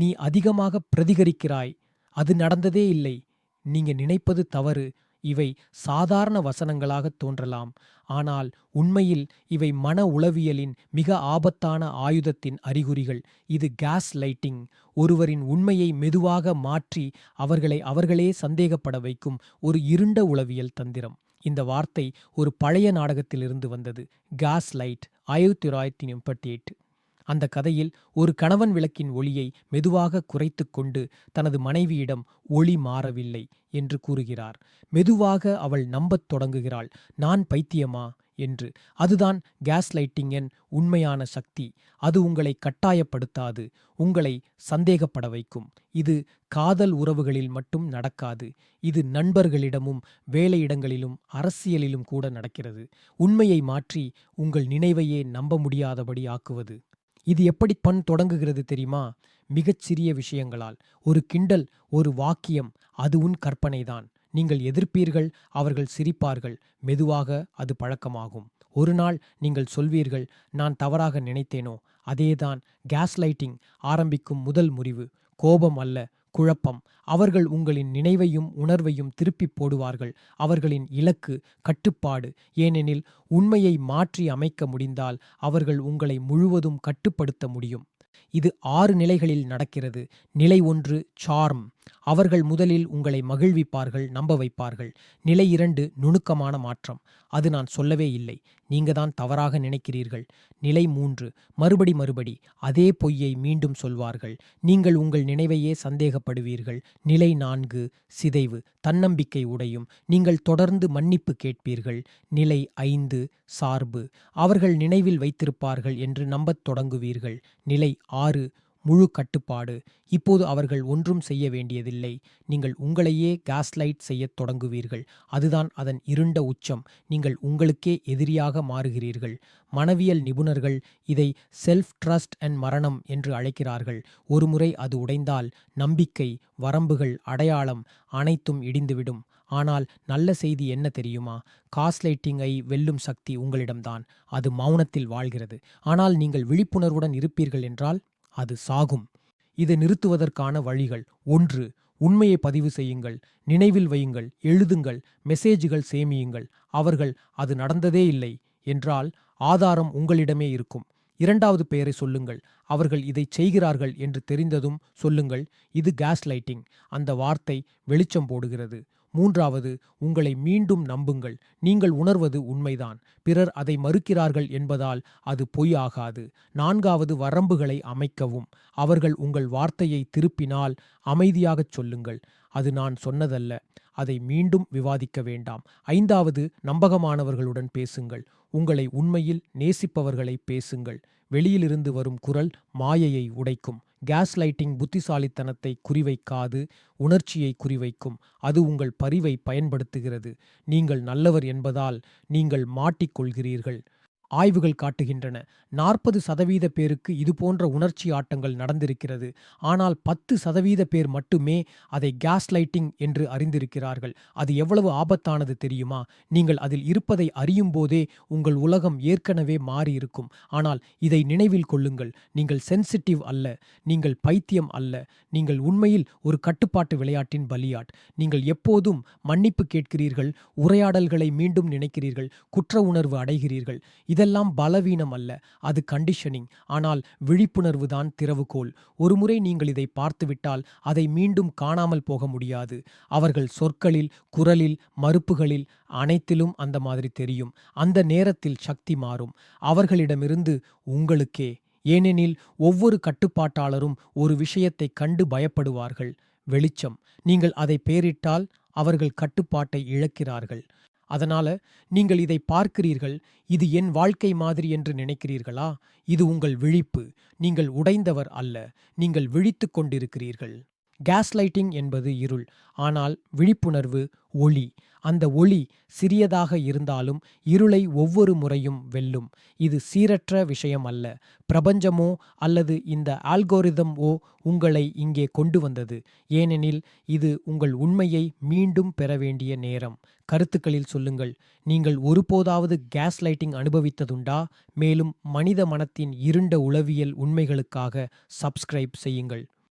நீ அதிகமாக பிரதிகரிக்கிறாய். அது நடந்ததே இல்லை. நீங்க நினைப்பது தவறு. இவை சாதாரண வசனங்களாக தோன்றலாம். ஆனால் உண்மையில் இவை மன உளவியலின் மிக ஆபத்தான ஆயுதத்தின் அறிகுறிகள். இது கேஸ் லைட்டிங். ஒருவரின் உண்மையை மெதுவாக மாற்றி அவர்களை அவர்களே சந்தேகப்பட வைக்கும் ஒரு இருண்ட உளவியல் தந்திரம். இந்த வார்த்தை ஒரு பழைய நாடகத்திலிருந்து வந்தது. கேஸ் லைட் ஆயிரத்தி தொள்ளாயிரத்தி எண்பத்தி எட்டு. அந்த கதையில் ஒரு கணவன் விளக்கின் ஒளியை மெதுவாக குறைத்து கொண்டு தனது மனைவியிடம் ஒளி மாறவில்லை என்று கூறுகிறார். மெதுவாக அவள் நம்பத் தொடங்குகிறாள். நான் பைத்தியமா? என்று. அதுதான் கேஸ் லைட்டிங்கின் உண்மையான சக்தி. அது உங்களை கட்டாயப்படுத்தாது. உங்களை சந்தேகப்பட வைக்கும். இது காதல் உறவுகளில் மட்டும் நடக்காது. இது நண்பர்களிடமும் வேலையிடங்களிலும் அரசியலிலும் கூட நடக்கிறது. உண்மையை மாற்றி உங்கள் நினைவையே நம்ப முடியாதபடி ஆக்குவது. இது எப்படி பண் தொடங்குகிறது தெரியுமா? மிகச்சிறிய விஷயங்களால். ஒரு கிண்டல் ஒரு வாக்கியம் அது உன் கற்பனைதான். நீங்கள் எதிர்ப்பீர்கள் அவர்கள் சிரிப்பார்கள். மெதுவாக அது பழக்கமாகும். ஒரு நாள் நீங்கள் சொல்வீர்கள் நான் தவறாக நினைத்தேனோ? அதேதான் கேஸ் லைட்டிங் ஆரம்பிக்கும் முதல் முறிவு கோபம் அல்ல குழப்பம். அவர்கள் உங்களின் நினைவையும் உணர்வையும் திருப்பிப் போடுவார்கள். அவர்களின் இலக்கு கட்டுப்பாடு. ஏனெனில் உண்மையை மாற்றி அமைக்க முடிந்தால் அவர்கள் உங்களை முழுவதும் கட்டுப்படுத்த முடியும். இது ஆறு நிலைகளில் நடக்கிறது. நிலை ஒன்று சார்ம் அவர்கள் முதலில் உங்களை மகிழ்விப்பார்கள் நம்ப வைப்பார்கள். நிலை இரண்டு நுணுக்கமான மாற்றம். அது நான் சொல்லவே இல்லை. நீங்க தான் தவறாக நினைக்கிறீர்கள். நிலை மூன்று மறுபடி மறுபடி அதே பொய்யை மீண்டும் சொல்வார்கள். நீங்கள் உங்கள் நினைவையே சந்தேகப்படுவீர்கள். நிலை நான்கு சிதைவு தன்னம்பிக்கை உடையும். நீங்கள் தொடர்ந்து மன்னிப்பு கேட்பீர்கள். நிலை ஐந்து சார்பு. அவர்கள் நினைவில் வைத்திருப்பார்கள் என்று நம்பத் தொடங்குவீர்கள். நிலை ஆறு முழு கட்டுப்பாடு. இப்போது அவர்கள் ஒன்றும் செய்ய வேண்டியதில்லை. நீங்கள் உங்களையே கேஸ்லைட் செய்யத் தொடங்குவீர்கள். அதுதான் அதன் இருண்ட உச்சம். நீங்கள் உங்களுக்கே எதிரியாக மாறுகிறீர்கள். மனவியல் நிபுணர்கள் இதை செல்ஃப் ட்ரஸ்ட் அண்ட் மரணம் என்று அழைக்கிறார்கள். ஒருமுறை அது உடைந்தால் நம்பிக்கை வரம்புகள் அடையாளம் அனைத்தும் இடிந்துவிடும். ஆனால் நல்ல செய்தி என்ன தெரியுமா? காஸ்லைட்டிங்கை வெல்லும் சக்தி உங்களிடம்தான். அது மௌனத்தில் வாழ்கிறது. ஆனால் நீங்கள் விழிப்புணர்வுடன் இருப்பீர்கள் என்றால் அது சாகும். இதை நிறுத்துவதற்கான வழிகள் ஒன்று உண்மையை பதிவு செய்யுங்கள் நினைவில் வையுங்கள் எழுதுங்கள் மெசேஜுகள் சேமியுங்கள் அவர்கள் அது நடந்ததே இல்லை என்றால் ஆதாரம் உங்களிடமே இருக்கும். இரண்டாவது பெயரை சொல்லுங்கள் அவர்கள் இதை செய்கிறார்கள் என்று தெரிந்ததும் சொல்லுங்கள் இது கேஸ் லைட்டிங் அந்த வார்த்தை வெளிச்சம் போடுகிறது. மூன்றாவது உங்களை மீண்டும் நம்புங்கள். நீங்கள் உணர்வது உண்மைதான். பிறர் அதை மறுக்கிறார்கள் என்பதால் அது பொய் ஆகாது நான்காவது வரம்புகளை அமைக்கவும். அவர்கள் உங்கள் வார்த்தையை திருப்பினால் அமைதியாகச் சொல்லுங்கள். அது நான் சொன்னதல்ல. அதை மீண்டும் விவாதிக்க வேண்டாம். ஐந்தாவது நம்பகமானவர்களுடன் பேசுங்கள். உங்களை உண்மையில் நேசிப்பவர்களை பேசுங்கள். வெளியிலிருந்து வரும் குரல் மாயையை உடைக்கும். கேஸ் லைட்டிங் புத்திசாலித்தனத்தை குறிவைக்காது உணர்ச்சியை குறிவைக்கும். அது உங்கள் பரிவை பயன்படுத்துகிறது. நீங்கள் நல்லவர் என்பதால் நீங்கள் மாட்டிக்கொள்கிறீர்கள். ஆய்வுகள் காட்டுகின்றன. நாற்பது சதவீத பேருக்கு இதுபோன்ற உணர்ச்சி ஆட்டங்கள் நடந்திருக்கிறது. ஆனால் பத்து சதவீத பேர் மட்டுமே அதை கேஸ் லைட்டிங் என்று அறிந்திருக்கிறார்கள். அது எவ்வளவு ஆபத்தானது தெரியுமா? நீங்கள் அதில் இருப்பதை அறியும் போதே உங்கள் உலகம் ஏற்கனவே மாறியிருக்கும். ஆனால் இதை நினைவில் கொள்ளுங்கள். நீங்கள் சென்சிட்டிவ் அல்ல. நீங்கள் பைத்தியம் அல்ல. நீங்கள் உண்மையில் ஒரு கட்டுப்பாட்டு விளையாட்டின் பலியாட். நீங்கள் எப்போதும் மன்னிப்பு கேட்கிறீர்கள் உரையாடல்களை மீண்டும் நினைக்கிறீர்கள் குற்ற உணர்வு அடைகிறீர்கள். இதெல்லாம் பலவீனம் அல்ல அது கண்டிஷனிங் ஆனால் விழிப்புணர்வு தான் திறவுகோல் ஒருமுறை நீங்கள் இதை பார்த்துவிட்டால் அதை மீண்டும் காணாமல் போக முடியாது. அவர்கள் சொற்களில் குரலில் மறுப்புகளில் அனைத்திலும் அந்த மாதிரி தெரியும். அந்த நேரத்தில் சக்தி மாறும். அவர்களிடமிருந்து உங்களுக்கே. ஏனெனில் ஒவ்வொரு கட்டுப்பாட்டாளரும் ஒரு விஷயத்தை கண்டு பயப்படுவார்கள். வெளிச்சம். நீங்கள் அதை பேரிட்டால் அவர்கள் கட்டுப்பாட்டை இழக்கிறார்கள். அதனால நீங்கள் இதை பார்க்கிறீர்கள் இது என் வாழ்க்கை மாதிரி என்று நினைக்கிறீர்களா? இது உங்கள் விழிப்பு. நீங்கள் உடைந்தவர் அல்ல நீங்கள் விழித்துக் கொண்டிருக்கிறீர்கள். கேஸ் லைட்டிங் என்பது இருள் ஆனால் விழிப்புணர்வு ஒளி. அந்த ஒளி சிறியதாக இருந்தாலும் இருளை ஒவ்வொரு முறையும் வெல்லும். இது சீரற்ற விஷயம் அல்ல. பிரபஞ்சமோ அல்லது இந்த ஆல்கோரிதம் ஓ உங்களை இங்கே கொண்டு வந்தது. ஏனெனில் இது உங்கள் உண்மையை மீண்டும் பெற வேண்டிய நேரம். கருத்துக்களில் சொல்லுங்கள். நீங்கள் ஒருபோதாவது கேஸ் லைட்டிங் அனுபவித்ததுண்டா? மேலும் மனித மனத்தின் இருண்ட உளவியல் உண்மைகளுக்காக சப்ஸ்கிரைப் செய்யுங்கள்.